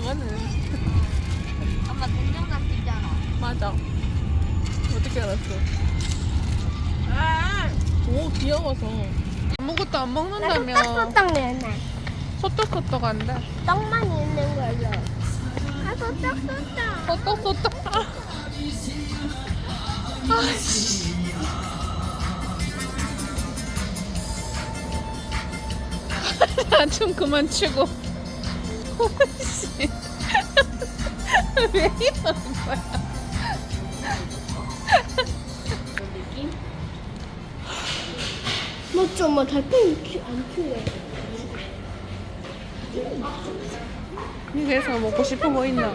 저거는 엄마 동영상 찍잖아. 맞아. 어떻게 알았어? 오 귀여워서 아무것도 안 먹는다며 소떡소떡 내놔. 소떡소떡 안 돼. 떡만 있는 걸로. 아 소떡소떡. 소떡소떡. 아. 아씨. 좀 그만 추고. 오씨. 왜 이러는 거야? 맞지 엄마 달팽이 안 키우래. 그래서 먹고 싶은 거 있나?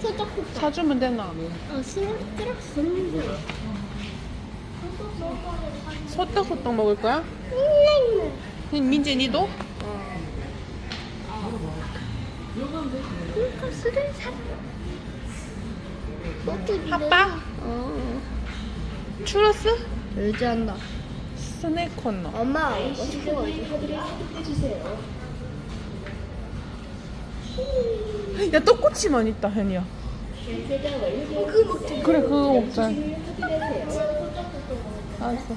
소떡소떡. 사주면 되나? 아 스트럭. 소떡소떡 먹을 거야? 민재 니도? 사. 핫바? 어. 추러스? 의지한다. 스낵 코너 엄마 이거 시켜 야 떡꼬치만 있다 현이야 그 먹자. 그래 그거 먹자 알았어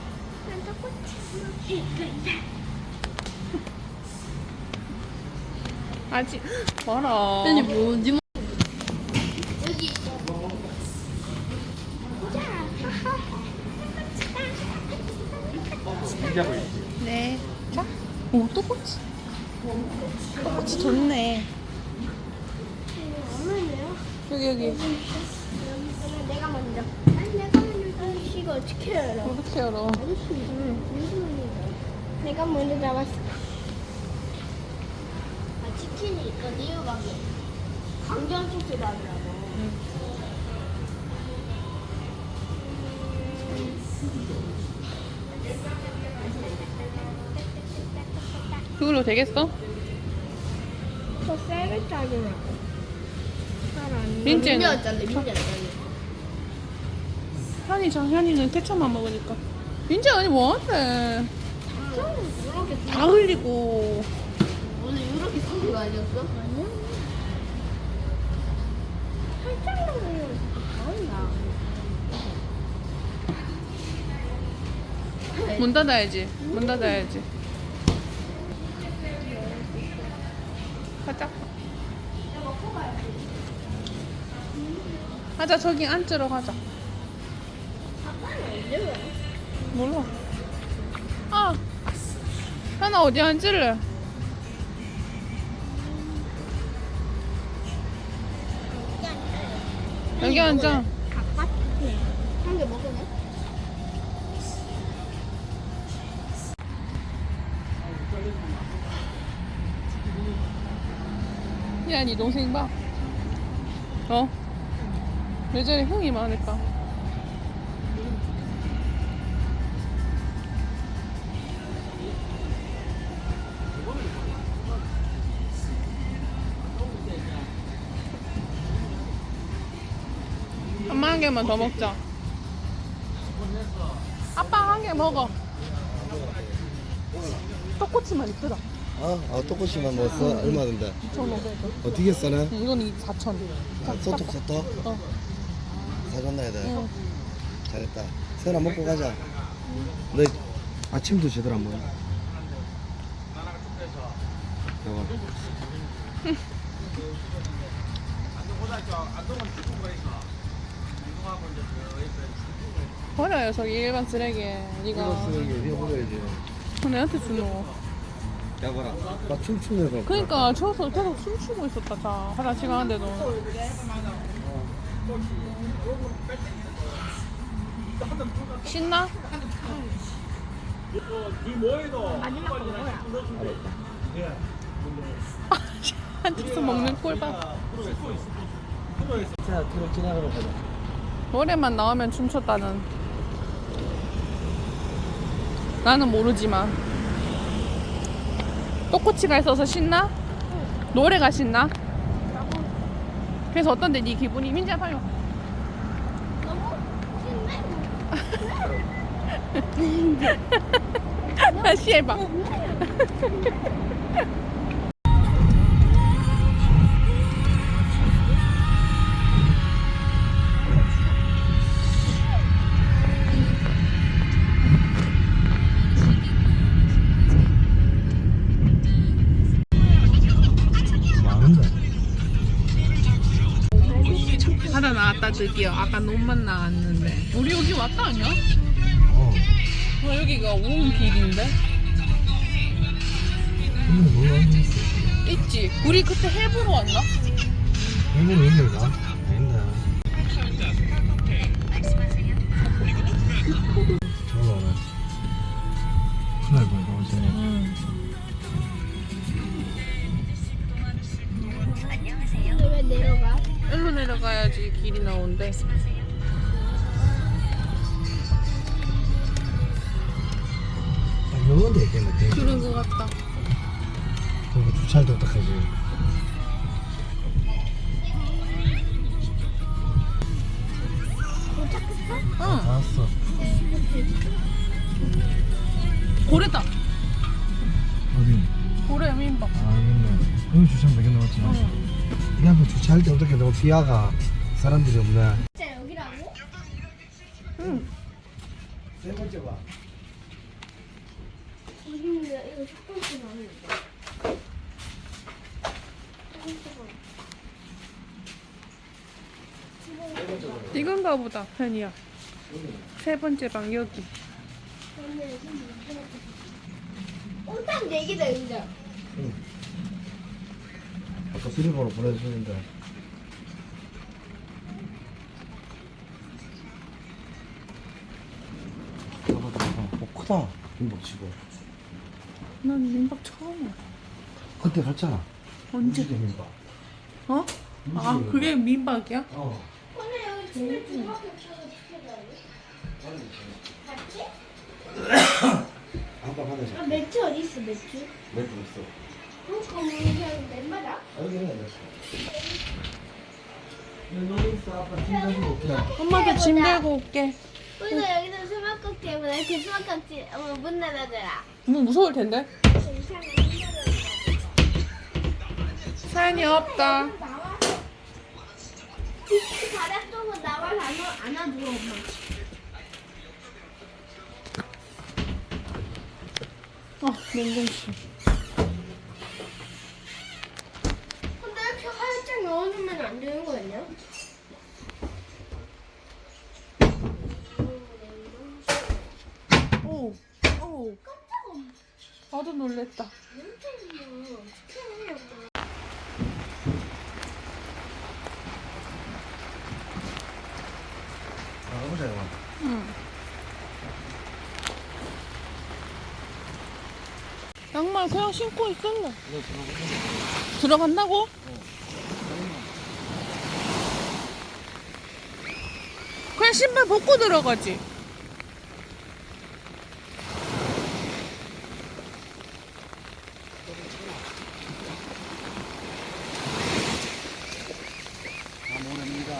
아직 봐라 아니 뭔지 여기 있어. 네 자. 오 떡꼬치 떡꼬치 좋네 엄마네요. 여기 여기 내가 먼저. 아니 내가 먼저. 이거 어떻게 알아? 어떻게 알아 아저씨. 응. 내가 먼저 잡았어. 아, 치킨이 있건 이유가 뭐? 강정 소스 밥이라고. 그걸로 되겠어? 더 세게 짜증나. 잘안 민재는? 민재 안 짠데, 민재 안 짠데. 현이 장 현이는 케첩만 먹으니까 민재 아니 뭐하는데 이렇게 다 흘리고 이렇게 쓴거 아니었어? 아니야. 문 닫아야지. 문 닫아야지. 가자. 가자 저기 앉으러 가자. 몰라. 아, 하나 어디 앉을래? 여기 앉아. 야, 네 동생 봐. 어? 왜 저리 흥이 많을까? 개만 더 먹자. 아빠 한 개 먹어. 떡꼬치만 있더라. 아, 아 떡꼬치만 먹었어? 얼마든데? 2,500원. 어떻게 써나? 이건 4,000원. 아, 소떡 소떡? 어. 사줬나 애들? 응. 잘했다 세연아 먹고 가자 너 아침도 제대로 안 먹어 여봐 버려요 저기 일반 쓰레기에. 이거 이거 쓰레기 위에 버려야지 내한테 주노. 야봐라. 나 춤추면서. 그니까 추워서 계속 춤추고 있었다 자. 화장실 가는데도. 신나? 앉아서 먹는 꿀밥. 자, 뒤로 지나가러 가자. 노래만 나오면 춤췄다는. 나는 모르지만. 떡꼬치가 있어서 신나? 노래가 신나? 그래서 어떤데 네 기분이? 민지야 빨리 와. 너무 다시 해봐. 왔다 드디어. 아까 논만 나왔는데. 우리 여기 왔다 아니야? 어. 어, 여기가 온 길인데? 근데 왔어 있지. 우리 그때 해보러 왔나? 일본 여기가? 딱 영어인데 있겠네. 그런 거 같다. 그리고 주차할 때 어떡하지? 도착했어? 응. 알았어. 고래다. 어디? 고래 민박. 아, 알겠네. 여기 주차하면 되겠네, 맞지? 응. 이 앞에 주차할 때 어떻게 너무 비아가 사람들이 없네. 진짜 여기라고? 응. 세 번째 봐. 이거 첫 번째. 이건가 보다, 현이야. 세 번째 방 여기. 어, 딱 얘기다, 여기다. 응. 아까 수리번호 보내주는데. 봐봐, 봐봐. 어, 크다. 김밥 치고. 난 민박 처음 와. 그때 갔잖아. 언제? 무지개 민박. 어? 아, 그게 민박이야? 어. 오늘 여기 집에 두 바퀴 없어서 어떻게 가지? 같이? 한번 하자. 아, 매트 어디 있어, 매트? 몇분 있어? 그냥 맨마다? 여기 가지고 올게. 엄마도 짐 들고 올게. 오늘 여기서 수박꼭지 해보자. 그 수박꼭지 어, 문 닫아줘라. 뭐 무서울 텐데? 사연이 없다. 바닥 쪽으로 나와서 안아, 안아줘, 엄마. 어, 냉동실. 근데 이렇게 활짝 넣어주면 안 되는 거 아니야? 오, 나도 놀랬다. 아, 가보자, 이거. 응. 양말 그냥 신고 있을래. 들어간다고? 그냥 신발 벗고 들어가지. 아, 모릅니다.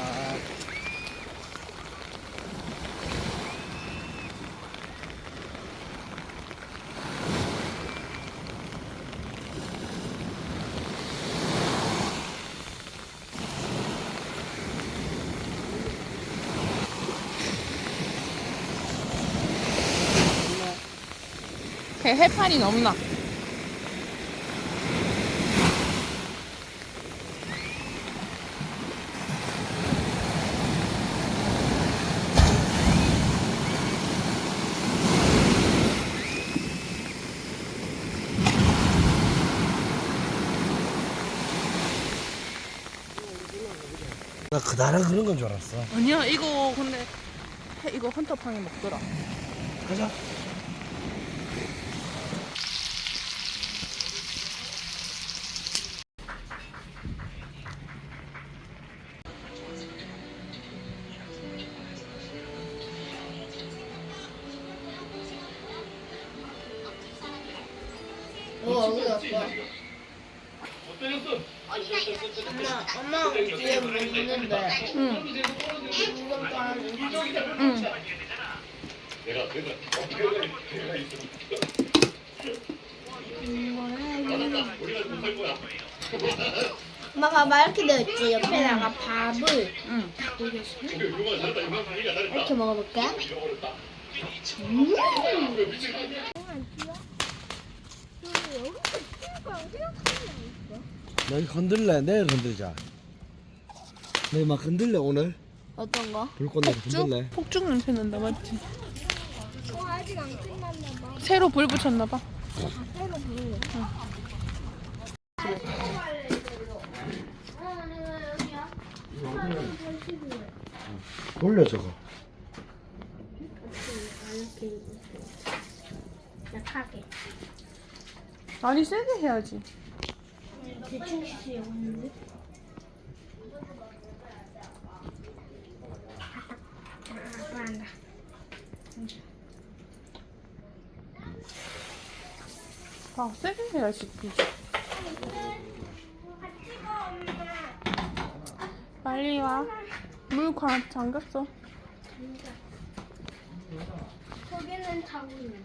걔 해판이 넘나. 나 그다란 그런 건 줄 알았어. 아니야, 이거 근데 해- 이거 헌터팡이 먹더라. 가자. 왔어. 엄마, 엄마 뒤에. 응. 응. 엄마 봐봐 이렇게 되어 있지 옆에다가 밥을 응. 이렇게 먹어볼게 음. 너희 건들래? 내일 건들자. 너희 막 건들래 오늘? 어떤 거? 불꽃 내고 폭죽? 건들래? 폭죽 냄새 난다 맞지? 어 아직 안 끝났나 봐 새로 불 붙였나 봐. 새로 부르는 돌려 저거. 약하게 아니 세게 해야지. 대충 시지 영었는데 아빠 한다 아 세게 해야지. 빨리 와. 물 관, 잠겼어. 거기는 자고 있네